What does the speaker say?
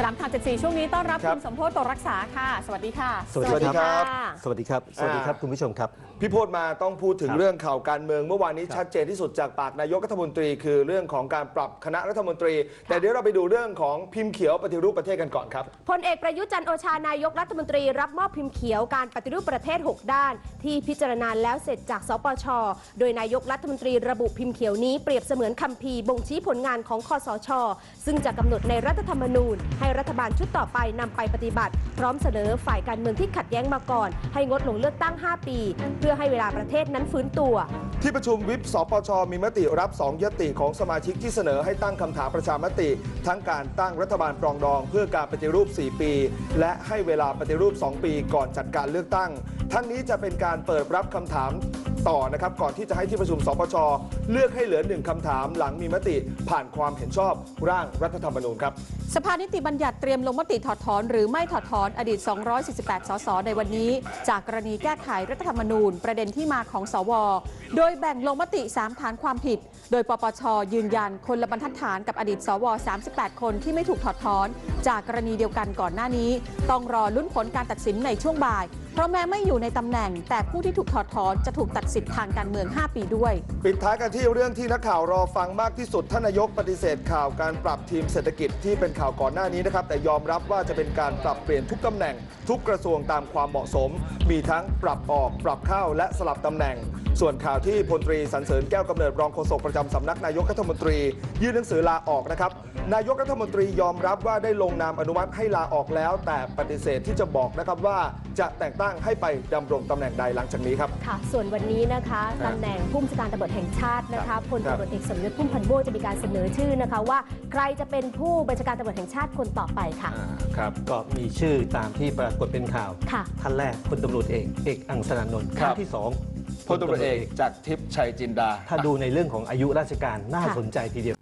14ช่วงนี้ต้อนรับครับ คุณสมโพศโตรักษาค่ะ สวัสดีค่ะ สวัสดีครับ สวัสดีครับ สวัสดีครับอ่าคุณผู้ชมครับ พี่โพดมาต้องพูดถึงครับเรื่องข่าวการเมือง เมื่อวานนี้ครับชัดเจนที่สุดจากปากนายกรัฐมนตรี คือเรื่องของการปรับคณะรัฐมนตรี แต่เดี๋ยวเราไปดูเรื่องของพิมพ์เขียวปฏิรูปประเทศกันก่อนครับ พลเอกประยุทธ์จันทร์โอชานายกรัฐมนตรีรับมอบพิมพ์เขียวการปฏิรูปประเทศ 6 ด้าน ที่พิจารณาแล้วเสร็จจากสปช โดยนายกรัฐมนตรีระบุพิมพ์เขียวนี้เปรียบเสมือนคัมภีร์บ่งชี้ผลงานของคอสช ซึ่งจะกำหนดในรัฐธรรมนูญ ให้รัฐบาลชุดต่อไปนำไปปฏิบัติ พร้อมเสนอฝ่ายการเมืองที่ขัดแย้งมาก่อน ให้งดลงเลือกตั้ง 5 ปี เพื่อให้เวลาประเทศนั้นฟื้นตัว ที่ประชุมวิปสปชมีมติรับ 2 ยติของสมาชิกที่เสนอให้ตั้งคำถามประชามติ ทั้งการตั้งรัฐบาลปรองดอง เพื่อการปฏิรูป 4 ปี และให้เวลาปฏิรูป 2 ปี ก่อนจัดการเลือกตั้ง ทั้งนี้จะเป็นการเปิดรับคำถาม ต่อนะครับก่อนที่จะให้ที่ประชุมสปชเลือกให้เหลือหนึ่งคำถามหลังมีมติผ่านความเห็นชอบร่างรัฐธรรมนูญครับสภานิติบัญญัติเตรียมลงมติถอดถอนหรือไม่ถอดถอนอดีต 248 สส ในวันนี้ จากกรณีแก้ไขรัฐธรรมนูญ ประเด็นที่มาของสว โดยแบ่งลงมติ 3 ฐานความผิด โดยปปชยืนยันคนละบรรทัดฐานกับอดีต สว 38 คนที่ไม่ถูกถอดถอน จากกรณีเดียวกันก่อนหน้านี้ ต้องรอลุ้นผลการตัดสินในช่วงบ่ายเพราะแม้ไม่อยู่ในตำแหน่ง แต่ผู้ที่ถูกถอดถอนจะถูกตัดสิทธิ์ทางการเมือง 5 ปีด้วย ปิดท้ายกันที่เรื่องที่นักข่าวรอฟังมากที่สุดท่านนายกปฏิเสธข่าวการปรับทีมเศรษฐกิจที่เป็นข่าวก่อนหน้านี้นะครับแต่ยอมรับว่าจะเป็นการปรับเปลี่ยนทุกตำแหน่ง ทุกกระทรวงตามความเหมาะสม มีทั้งปรับออกปรับเข้าและสลับตำแหน่ง ส่วนข่าวที่พลตรีสันเสริญแก้วกำเนิดรองโฆษกประจำสำนักนายกรัฐมนตรี ยื่นหนังสือลาออกนะครับนายกรัฐมนตรียอมรับว่าได้ลงนามอนุมัติให้ลาออกแล้ว แต่ปฏิเสธที่จะบอกนะครับว่าจะแต่งตั้งให้ไปดำรงตำแหน่งใดหลังจากนี้ครับ ค่ะ ส่วนวันนี้นะคะครับตำแหน่งผู้บัญชาการตำรวจแห่งชาตินะครัคะบพลตำรวจเอกสมยศพุ่มพันธ์ม่วงจะมีการเสนอชื่อนะคะ ว่าใครจะเป็นผู้บัญชาการตำรวจแห่งชาติคนต่อไปค่ะครับก็มีชื่อตามที่ปรากฏเป็นข่าว ค่ะ ท่านแรกพลตำรวจเอกเอกอังสนานนท์ครับ ท่านที่สองพลตำรวจเอกจากทิพย์ชัยจินดา ถ้าดูในเรื่องของอายุราชการน่าค่ะ สนใจทีเดียว